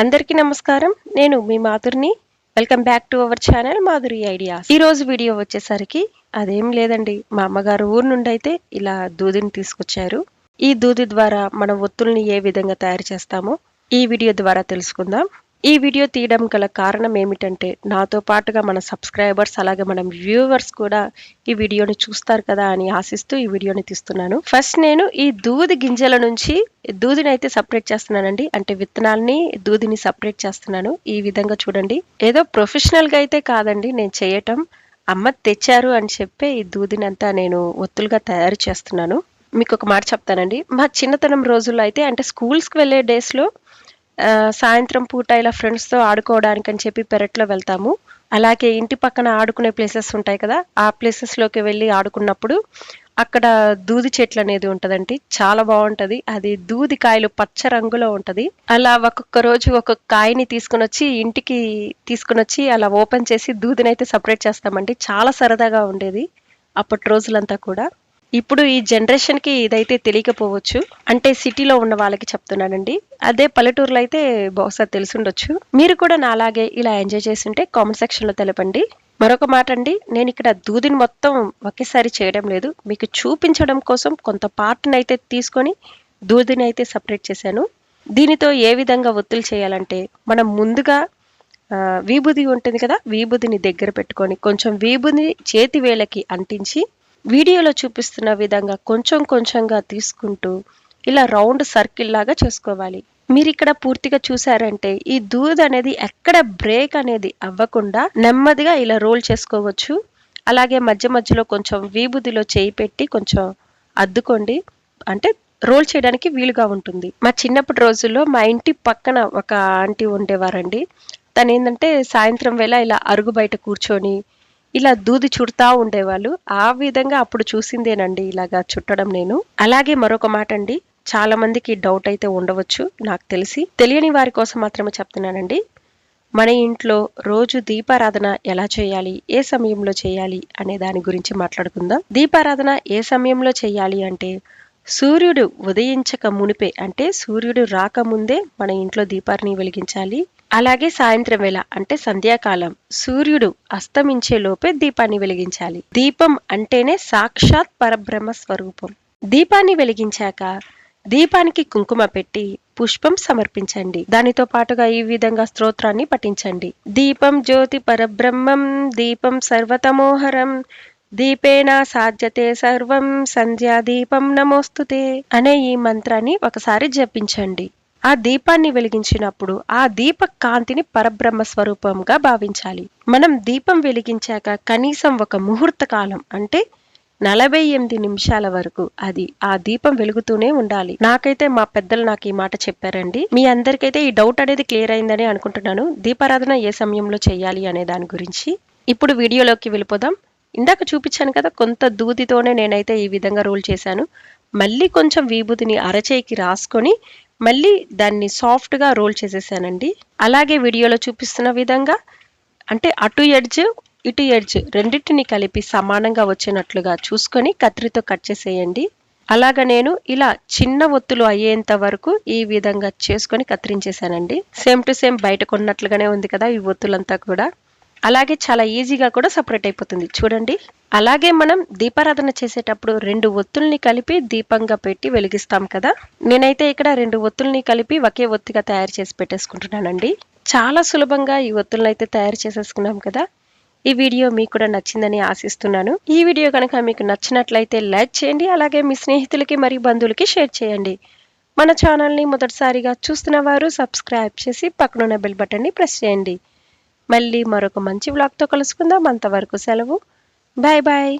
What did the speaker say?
అందరికీ నమస్కారం. నేను మీ మాధురిని. Welcome back to our channel Madhuri ideas ఈ రోజు వీడియో వచ్చేసరికి అదేం లేదండి. మా అమ్మగారు ఊరు నుండి అయితే ఇలా దూదిని తీసుకొచ్చారు. ఈ దూది ద్వారా మనం ఒత్తుల్ని ఏ విధంగా తయారు చేస్తామో ఈ వీడియో ద్వారా తెలుసుకుందాం. ఈ వీడియో తీయడం గల కారణం ఏమిటంటే నాతో పాటుగా మన సబ్స్క్రైబర్స్ అలాగే మన వ్యూవర్స్ కూడా ఈ వీడియోని చూస్తారు కదా అని ఆశిస్తూ ఈ వీడియోని తీస్తున్నాను. ఫస్ట్ నేను ఈ దూది గింజల నుంచి దూదిని అయితే సపరేట్ చేస్తున్నానండి. అంటే విత్తనాలని దూదిని సపరేట్ చేస్తున్నాను. ఈ విధంగా చూడండి. ఏదో ప్రొఫెషనల్గా అయితే కాదండి. నేను చేయటం అమ్మ తెచ్చారు అని చెప్పి ఈ దూదిని అంతా నేను ఒత్తులుగా తయారు చేస్తున్నాను. మీకు ఒక మాట చెప్తానండి. మా చిన్నతనం రోజుల్లో అయితే అంటే స్కూల్స్కి వెళ్ళే డేస్లో సాయంత్రం పూట ఇలా ఫ్రెండ్స్తో ఆడుకోవడానికి అని చెప్పి పెరట్లో వెళ్తాము. అలాగే ఇంటి పక్కన ఆడుకునే ప్లేసెస్ ఉంటాయి కదా ఆ ప్లేసెస్లోకి వెళ్ళి ఆడుకున్నప్పుడు అక్కడ దూది చెట్లు అనేది ఉంటదండి. చాలా బాగుంటది. అది దూది కాయలు పచ్చ రంగులో ఉంటది. అలా ఒక్కొక్క రోజు ఒక్కొక్క కాయని తీసుకుని వచ్చి ఇంటికి తీసుకుని వచ్చి అలా ఓపెన్ చేసి దూదినైతే సపరేట్ చేస్తామండి. చాలా సరదాగా ఉండేది అప్పటి రోజులంతా కూడా. ఇప్పుడు ఈ జనరేషన్కి ఇదైతే తెలియకపోవచ్చు. అంటే సిటీలో ఉన్న వాళ్ళకి చెప్తున్నానండి. అదే పల్లెటూరులో అయితే బహుశా తెలిసుండొచ్చు. మీరు కూడా నాలాగే ఇలా ఎంజాయ్ చేస్తుంటే కామెంట్ సెక్షన్లో తెలపండి. మరొక మాట అండి నేను ఇక్కడ దూదిని మొత్తం ఒకేసారి చేయడం లేదు. మీకు చూపించడం కోసం కొంత పార్ట్ని అయితే తీసుకొని దూదిని అయితే సపరేట్ చేశాను. దీనితో ఏ విధంగా ఒత్తులు చేయాలంటే మనం ముందుగా ఆ, వీబుది ఉంటుంది కదా వీబుదిని దగ్గర పెట్టుకొని కొంచెం వీబుని చేతి వేళకి అంటించి వీడియోలో చూపిస్తున్న విధంగా కొంచెం కొంచెంగా తీసుకుంటూ ఇలా రౌండ్ సర్కిల్ లాగా చేసుకోవాలి. మీరు ఇక్కడ పూర్తిగా చూసారంటే ఈ దూద్ అనేది ఎక్కడ బ్రేక్ అనేది అవ్వకుండా నెమ్మదిగా ఇలా రోల్ చేసుకోవచ్చు. అలాగే మధ్య మధ్యలో కొంచెం వీబుదిలో చేయి పెట్టి కొంచెం అద్దుకోండి. అంటే రోల్ చేయడానికి వీలుగా ఉంటుంది. మా చిన్నప్పటి రోజుల్లో మా ఇంటి పక్కన ఒక ఆంటీ ఉండేవారండి. తను ఏంటంటే సాయంత్రం వేళ ఇలా అరుగు బయట కూర్చొని ఇలా దూది చుడతా ఉండేవాళ్ళు. ఆ విధంగా అప్పుడు చూసిందేనండి ఇలాగా చుట్టడం నేను. అలాగే మరొక మాట అండి చాలా మందికి డౌట్ అయితే ఉండవచ్చు నాకు తెలిసి. తెలియని వారి కోసం మాత్రమే చెప్తున్నానండి. మన ఇంట్లో రోజు దీపారాధన ఎలా చేయాలి ఏ సమయంలో చేయాలి అనే దాని గురించి మాట్లాడుకుందాం. దీపారాధన ఏ సమయంలో చేయాలి అంటే సూర్యుడు ఉదయించక మునిపే అంటే సూర్యుడు రాకముందే మన ఇంట్లో దీపాన్ని వెలిగించాలి. అలాగే సాయంత్రం వేళ అంటే సంధ్యాకాలం సూర్యుడు అస్తమించే లోపే దీపాన్ని వెలిగించాలి. దీపం అంటేనే సాక్షాత్ పరబ్రహ్మ స్వరూపం. దీపాన్ని వెలిగించాక దీపానికి కుంకుమ పెట్టి పుష్పం సమర్పించండి. దానితో పాటుగా ఈ విధంగా స్తోత్రాన్ని పఠించండి. దీపం జ్యోతి పరబ్రహ్మం దీపం సర్వతమోహరం దీపేన సాధ్యతే సర్వం సంధ్యా దీపం నమోస్తుతే అనే ఈ మంత్రాన్ని ఒకసారి జపించండి. ఆ దీపాన్ని వెలిగించినప్పుడు ఆ దీప కాంతిని పరబ్రహ్మ స్వరూపంగా భావించాలి. మనం దీపం వెలిగించాక కనీసం ఒక ముహూర్త కాలం అంటే నలభై ఎనిమిది నిమిషాల వరకు అది ఆ దీపం వెలుగుతూనే ఉండాలి. నాకైతే మా పెద్దలు నాకు ఈ మాట చెప్పారండి. మీ అందరికైతే ఈ డౌట్ అనేది క్లియర్ అయిందని అనుకుంటున్నాను. దీపారాధన ఏ సమయంలో చేయాలి అనే దాని గురించి. ఇప్పుడు వీడియోలోకి వెళ్ళిపోదాం. ఇందాక చూపించాను కదా కొంత దూదితోనే నేనైతే ఈ విధంగా రోల్ చేశాను. మళ్ళీ కొంచెం విభూతిని అరచేయికి రాసుకొని మళ్ళీ దాన్ని సాఫ్ట్గా రోల్ చేసేసానండి. అలాగే వీడియోలో చూపిస్తున్న విధంగా అంటే అటు ఎడ్జ్ ఇటు ఎడ్జ్ రెండింటిని కలిపి సమానంగా వచ్చినట్లుగా చూసుకొని కత్తిరితో కట్ చేసేయండి. అలాగ నేను ఇలా చిన్న ఒత్తులు అయ్యేంత వరకు ఈ విధంగా చేసుకొని కత్తిరించేసానండి. సేమ్ టు సేమ్ బయట కొన్నట్లుగానే ఉంది కదా ఈ ఒత్తులంతా కూడా. అలాగే చాలా ఈజీగా కూడా సపరేట్ అయిపోతుంది. చూడండి. అలాగే మనం దీపారాధన చేసేటప్పుడు రెండు ఒత్తుల్ని కలిపి దీపంగా పెట్టి వెలిగిస్తాం కదా. నేనైతే ఇక్కడ రెండు ఒత్తుల్ని కలిపి ఒకే ఒత్తిగా తయారు చేసి పెట్టేసుకుంటున్నానండి. చాలా సులభంగా ఈ ఒత్తులను అయితే తయారు చేసేసుకున్నాం కదా. ఈ వీడియో మీకు కూడా నచ్చిందని ఆశిస్తున్నాను. ఈ వీడియో కనుక మీకు నచ్చినట్లయితే లైక్ చేయండి. అలాగే మీ స్నేహితులకి మరియు బంధువులకి షేర్ చేయండి. మన ఛానల్ని మొదటిసారిగా చూస్తున్న వారు సబ్స్క్రైబ్ చేసి పక్కనున్న బెల్ బటన్ని ప్రెస్ చేయండి. మళ్ళీ మరొక మంచి వ్లాగ్తో కలుసుకుందాం. అంతవరకు సెలవు. Bye bye